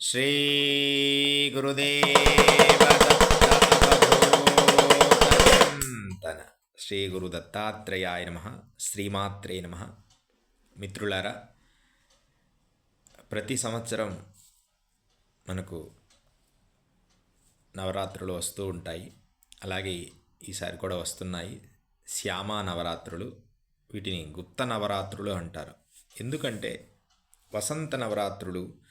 శ్రీ గురుదేవతన శ్రీ గురు దత్తాత్రేయాయ నమ. శ్రీమాత్రే నమ. మిత్రులారా ప్రతి సంవత్సరం మనకు నవరాత్రులు వస్తూ ఉంటాయి. అలాగే ఈసారి కూడా వస్తున్నాయి. శ్యామ నవరాత్రులు. వీటిని గుప్త నవరాత్రులు అంటారు. ఎందుకంటే వసంత నవరాత్రులు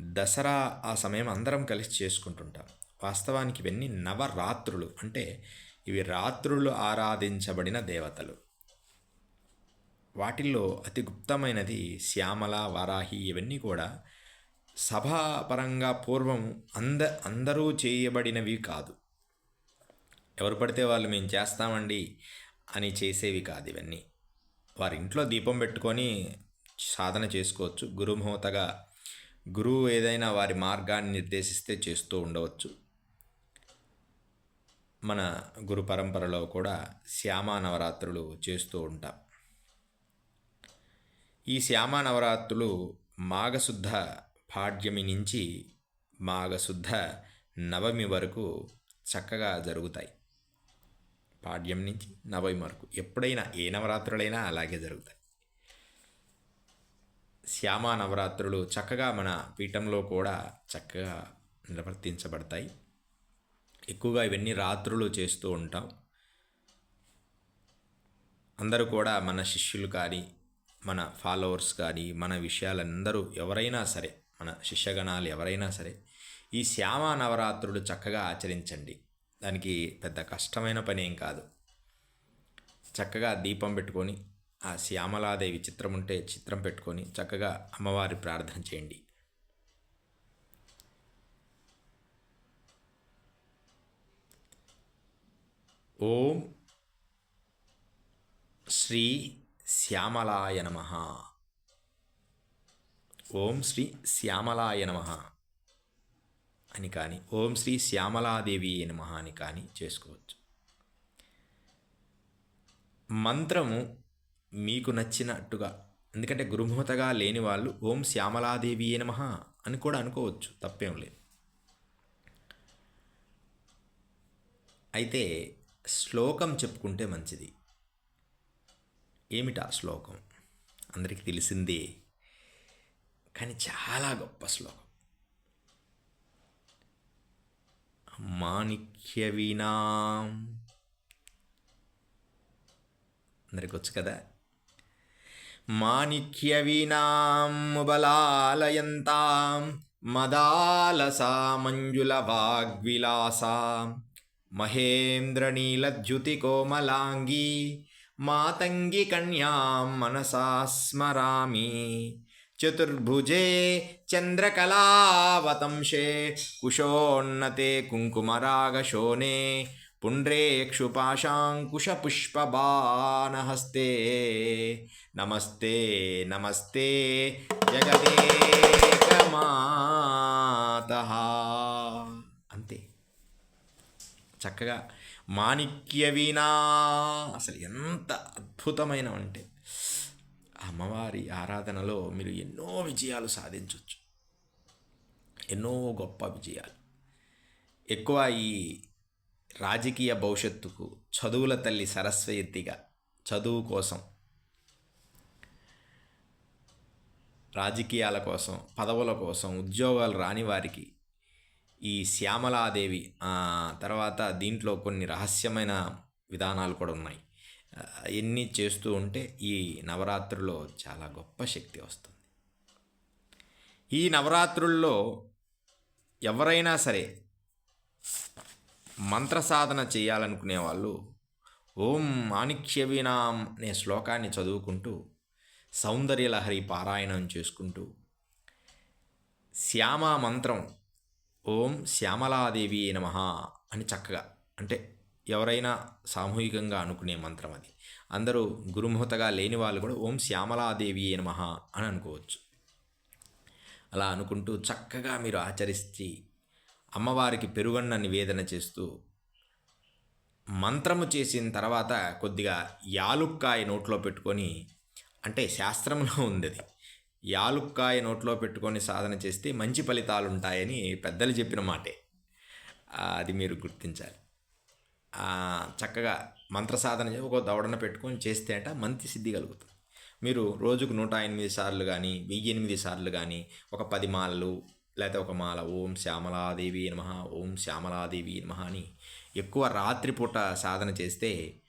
దసరా ఆ సమయం అందరం కలిసి చేసుకుంటుంటాం. వాస్తవానికి ఇవన్నీ నవరాత్రులు. అంటే ఇవి రాత్రులు ఆరాధించబడిన దేవతలు. వాటిల్లో అతి గుప్తమైనది శ్యామల వారాహి ఇవన్నీ కూడా సభాపరంగా పూర్వం అంద అందరూ చేయబడినవి కాదు. ఎవరు పడితే వాళ్ళు మేము చేస్తామండి అని చేసేవి కాదు ఇవన్నీ. వారి ఇంట్లో దీపం పెట్టుకొని సాధన చేసుకోవచ్చు. గురుముహూర్తగా గురువు ఏదైనా వారి మార్గాన్ని నిర్దేశిస్తే చేస్తూ ఉండవచ్చు. మన గురు పరంపరలో కూడా శ్యామ నవరాత్రులు చేస్తూ ఉంటాం. ఈ శ్యామ నవరాత్రులు మాఘశుద్ధ పాడ్యమి నుంచి మాఘశుద్ధ నవమి వరకు చక్కగా జరుగుతాయి. పాడ్యం నుంచి నవమి వరకు ఎప్పుడైనా ఏ నవరాత్రులైనా అలాగే జరుగుతాయి. శ్యామ నవరాత్రులు చక్కగా మన పీఠంలో కూడా చక్కగా నిర్వర్తించబడతాయి. ఎక్కువగా ఇవన్నీ రాత్రులు చేస్తూ ఉంటాం. అందరూ కూడా మన శిష్యులు కానీ మన ఫాలోవర్స్ కానీ మన విషయాలందరూ ఎవరైనా సరే మన శిష్యగణాలు ఎవరైనా సరే ఈ శ్యామ నవరాత్రులు చక్కగా ఆచరించండి. దానికి పెద్ద కష్టమైన పని ఏం కాదు. చక్కగా దీపం పెట్టుకొని ఆ శ్యామలాదేవి చిత్రం ఉంటే చిత్రం పెట్టుకొని చక్కగా అమ్మవారి ప్రార్థన చేయండి. ఓం శ్రీ శ్యామలాయ నమ. ఓం శ్రీ శ్యామలాయ నమ అని కానీ ఓం శ్రీ శ్యామలాదేవి నమ అని కానీ చేసుకోవచ్చు. మంత్రము మీకు నచ్చినట్టుగా. ఎందుకంటే గురుమూతగా లేని వాళ్ళు ఓం శ్యామలాదేవి నమ అని కూడా అనుకోవచ్చు తప్పేం లేదు. అయితే శ్లోకం చెప్పుకుంటే మంచిది. ఏమిటా శ్లోకం? అందరికీ తెలిసిందే. కానీ చాలా గొప్ప శ్లోకం. మాణిక్య వీణాం. అందరికి వచ్చు కదా? మాణిక్య వీణాం ముబలాలయంతాం మదాలసా మంజుల వాగ్విలాసా మహేంద్రనీలద్యుతికోమలాంగీ మాతంగి కన్యాం మనసా స్మరామి. చతుర్భుజే చంద్రకళావతంశే కుశోన్నతే కుంకుమరాగశోనే పుండ్రేక్షుపాశాంకుశపుష్పబాణహస్తే నమస్తే నమస్తే జగదేకమాత అంతే। చక్కగా మాణిక్య వీణా అసలు ఎంత అద్భుతమైన అంటే అమ్మవారి ఆరాధనలో మీరు ఎన్నో విజయాలు సాధించవచ్చు ఎన్నో గొప్ప విజయాలు. ఎక్కువ ఈ రాజకీయ భవిష్యత్తుకు చదువుల తల్లి సరస్వతిగా చదువు కోసం రాజకీయాల కోసం పదవుల కోసం ఉద్యోగాలు రాని వారికి ఈ శ్యామలాదేవి తర్వాత దీంట్లో కొన్ని రహస్యమైన విధానాలు కూడా ఉన్నాయి. ఎన్ని చేస్తూ ఉంటే ఈ నవరాత్రుల్లో చాలా గొప్ప శక్తి వస్తుంది. ఈ నవరాత్రుల్లో ఎవరైనా సరే మంత్ర సాధన చేయాలనుకునే వాళ్ళు ఓం మాణిక్యవీనాం అనే శ్లోకాన్ని చదువుకుంటూ సౌందర్యలహరి పారాయణం చేసుకుంటూ శ్యామ మంత్రం ఓం శ్యామలాదేవి నమ అని చక్కగా అంటే ఎవరైనా సామూహికంగా అనుకునే మంత్రం అది. అందరూ గురుముహతగా లేని వాళ్ళు కూడా ఓం శ్యామలాదేవి నమ అని అనుకోవచ్చు. అలా అనుకుంటూ చక్కగా మీరు ఆచరిస్తే అమ్మవారికి పెరుగన్న నివేదన చేస్తూ మంత్రము చేసిన తర్వాత కొద్దిగా యాలుక్కాయ నోట్లో పెట్టుకొని అంటే శాస్త్రంలో ఉంది అది యాలుక్కాయ నోట్లో పెట్టుకొని సాధన చేస్తే మంచి ఫలితాలు ఉంటాయని పెద్దలు చెప్పిన మాటే. అది మీరు గుర్తించాలి. చక్కగా మంత్ర సాధన ఒక దవడన పెట్టుకొని చేస్తే అంట మంచి సిద్ధి కలుగుతుంది. మీరు రోజుకు నూట ఎనిమిది సార్లు కానీ వెయ్యి ఎనిమిది సార్లు కానీ ఒక పది మాలలు లేకపోతే ఒక మాల ఓం శ్యామలాదేవి నమ ఓం శ్యామలాదేవి నమ అని ఎక్కువ రాత్రిపూట సాధన చేస్తే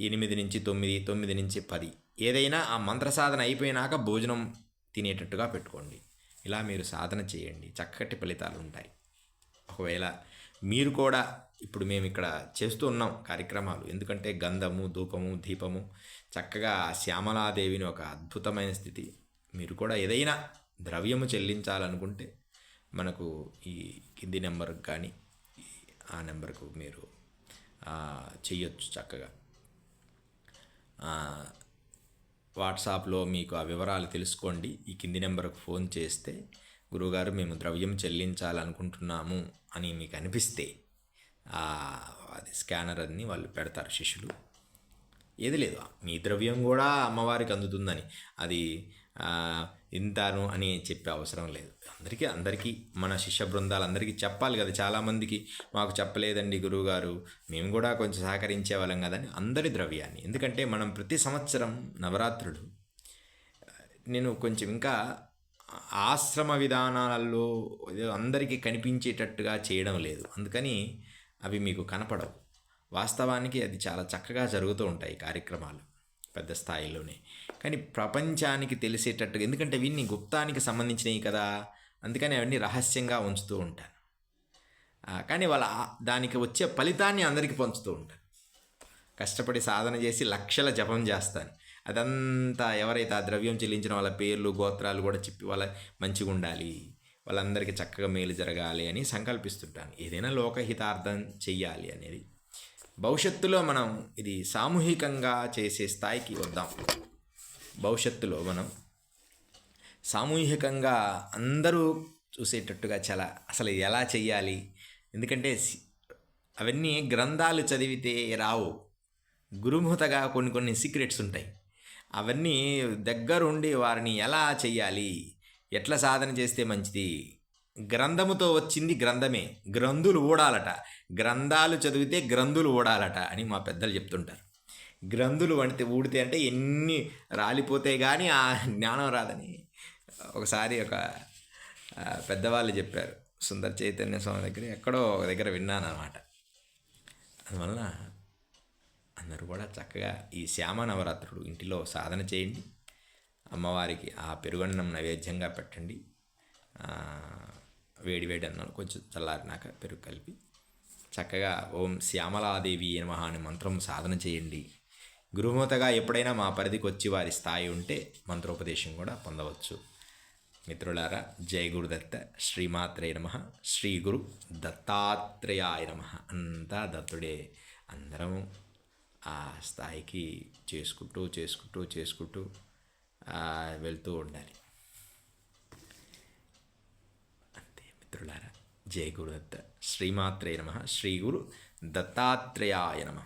ఎనిమిది నుంచి తొమ్మిది తొమ్మిది నుంచి పది. ఏదైనా ఆ మంత్ర సాధన అయిపోయినాక భోజనం తినేటట్టుగా పెట్టుకోండి. ఇలా మీరు సాధన చేయండి. చక్కటి ఫలితాలు ఉంటాయి. ఒకవేళ మీరు కూడా ఇప్పుడు మేము ఇక్కడ చేస్తూ ఉన్నాం కార్యక్రమాలు. ఎందుకంటే గంధము ధూపము దీపము చక్కగా శ్యామలాదేవిని ఒక అద్భుతమైన స్థితి. మీరు కూడా ఏదైనా ద్రవ్యము చెల్లించాలనుకుంటే మనకు ఈ కింది నెంబర్కి కానీ ఆ నెంబర్కు మీరు చెయ్యొచ్చు చక్కగా. వాట్సాప్లో మీకు ఆ వివరాలు తెలుసుకోండి. ఈ కింది నెంబర్కు ఫోన్ చేస్తే గురువుగారు మేము ద్రవ్యం చెల్లించాలనుకుంటున్నాము అని మీకు అనిపిస్తే అది స్కానర్ అన్ని వాళ్ళు పెడతారు శిష్యులు. ఏది లేదు మీ ద్రవ్యం కూడా అమ్మవారికి అందుతుందని. అది ఇంతాను అని చెప్పే అవసరం లేదు. అందరికీ అందరికీ మన శిష్య బృందాలందరికీ చెప్పాలి కదా. చాలామందికి మాకు చెప్పలేదండి గురువుగారు. మేము కూడా కొంచెం సహకరించే వాళ్ళం కదని అందరి ద్రవ్యాన్ని. ఎందుకంటే మనం ప్రతి సంవత్సరం నవరాత్రులు నేను కొంచెం ఇంకా ఆశ్రమ విధానాలలో ఏదో అందరికీ కనిపించేటట్టుగా చేయడం లేదు. అందుకని అవి మీకు కనపడవు. వాస్తవానికి అది చాలా చక్కగా జరుగుతూ ఉంటాయి కార్యక్రమాలు. పెద్ద స్థాయిలోనే. కానీ ప్రపంచానికి తెలిసేటట్టుగా ఎందుకంటే వీన్ని గుప్తానికి సంబంధించినవి కదా అందుకని అవన్నీ రహస్యంగా ఉంచుతూ ఉంటాను. కానీ వాళ్ళ దానికి వచ్చే ఫలితాన్ని అందరికీ పంచుతూ ఉంటాను. కష్టపడి సాధన చేసి లక్షల జపం చేస్తాను. అదంతా ఎవరైతే ఆ ద్రవ్యం చెల్లించిన వాళ్ళ పేర్లు గోత్రాలు కూడా చెప్పి వాళ్ళ మంచిగా ఉండాలి వాళ్ళందరికీ చక్కగా మేలు జరగాలి అని సంకల్పిస్తుంటాను. ఏదైనా లోకహితార్థం చెయ్యాలి అనేది భవిష్యత్తులో మనం ఇది సామూహికంగా చేసే స్థాయికి వద్దాం. భవిష్యత్తులో మనం సామూహికంగా అందరూ చూసేటట్టుగా చాలా అసలు ఎలా చెయ్యాలి? ఎందుకంటే అవన్నీ గ్రంథాలు చదివితే రావు. గురుముహతగా కొన్ని కొన్ని సీక్రెట్స్ ఉంటాయి. అవన్నీ దగ్గరుండి వారిని ఎలా చెయ్యాలి? ఎట్లా సాధన చేస్తే మంచిది? గ్రంథముతో వచ్చింది గ్రంథమే. గ్రంథులు ఊడాలట గ్రంథాలు చదివితే గ్రంథులు ఊడాలట అని మా పెద్దలు చెప్తుంటారు. గ్రంథులు వండితే ఊడితే అంటే ఎన్ని రాలిపోతే కానీ ఆ జ్ఞానం రాదని ఒకసారి ఒక పెద్దవాళ్ళు చెప్పారు. సుందర చైతన్య స్వామి దగ్గర ఎక్కడో ఒక దగ్గర విన్నాను అనమాట అందువలన అందరూ కూడా చక్కగా ఈ శ్యామ నవరాత్రులు ఇంటిలో సాధన చేయండి. అమ్మవారికి ఆ పెరుగన్నం నైవేద్యంగా పెట్టండి. వేడి వేడి అన్నం కొంచెం చల్లారినాక పెరుగు కలిపి. చక్కగా ఓం శ్యామలాదేవి నమః అనే మంత్రం సాధన చేయండి. గురుమూతగా ఎప్పుడైనా మా పరిధికి వచ్చి వారి స్థాయి ఉంటే మంత్రోపదేశం కూడా పొందవచ్చు. మిత్రులారా జయ గురుదత్త శ్రీమాత్రే నమ శ్రీ గురు దత్తాత్రేయాయ నమ. అంతా దత్తుడే. అందరం ఆ స్థాయికి చేసుకుంటూ చేసుకుంటూ చేసుకుంటూ వెళ్తూ ఉండాలి అంతే మిత్రులారా జయ గురుదత్త. శ్రీమాత్రే నమ. శ్రీ గురు దత్తాత్రేయాయ నమ.